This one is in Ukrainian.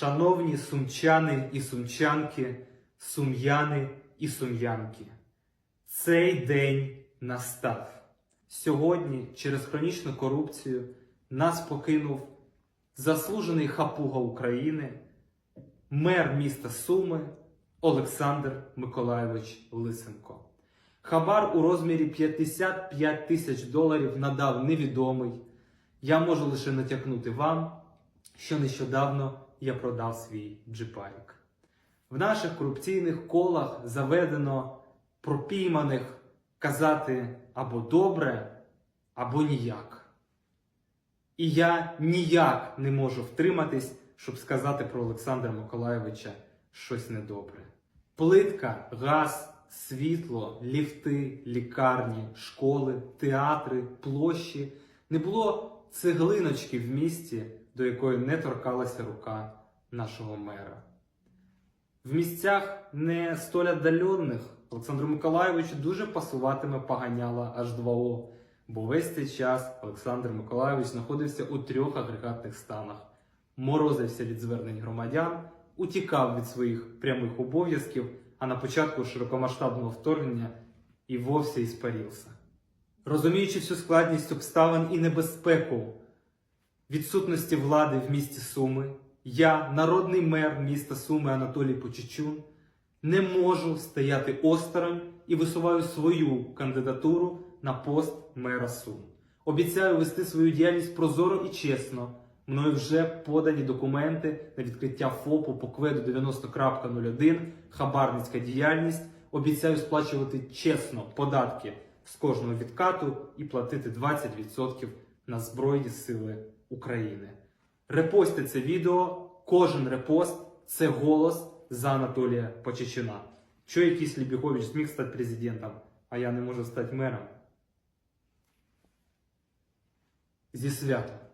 Шановні сумчани і сумчанки, сум'яни і сум'янки, цей день настав. Сьогодні через хронічну корупцію нас покинув заслужений хапуга України, мер міста Суми Олександр Миколайович Лисенко. Хабар у розмірі 55 тисяч доларів надав невідомий. Я можу лише натякнути вам, що нещодавно я продав свій джипарік. В наших корупційних колах заведено пропійманих казати або добре, або ніяк. І я ніяк не можу втриматись, щоб сказати про Олександра Миколайовича щось недобре. Плитка, газ, світло, ліфти, лікарні, школи, театри, площі не було цеглиночки в місті, до якої не торкалася рука нашого мера. В місцях не столь віддалених Олександру Миколайовичу дуже пасуватиме поганяла H2O, бо весь цей час Олександр Миколайович знаходився у трьох агрегатних станах, морозився від звернень громадян, утікав від своїх прямих обов'язків, а на початку широкомасштабного вторгнення і вовсе іспарівся. Розуміючи всю складність обставин і небезпеку відсутності влади в місті Суми, я, народний мер міста Суми Анатолій Почечун, не можу стояти осторонь і висуваю свою кандидатуру на пост мера Сум. Обіцяю вести свою діяльність прозоро і чесно. Мною вже подані документи на відкриття ФОПу по кведу 90.01, хабарницька діяльність. Обіцяю сплачувати чесно податки з кожного відкату і платити 20% на Збройні Сили України. Репости це відео, кожен репост це голос за Анатолія Почечина. Що якийсь Лібігович зміг стати президентом, а я не можу стати мером? Зі святом!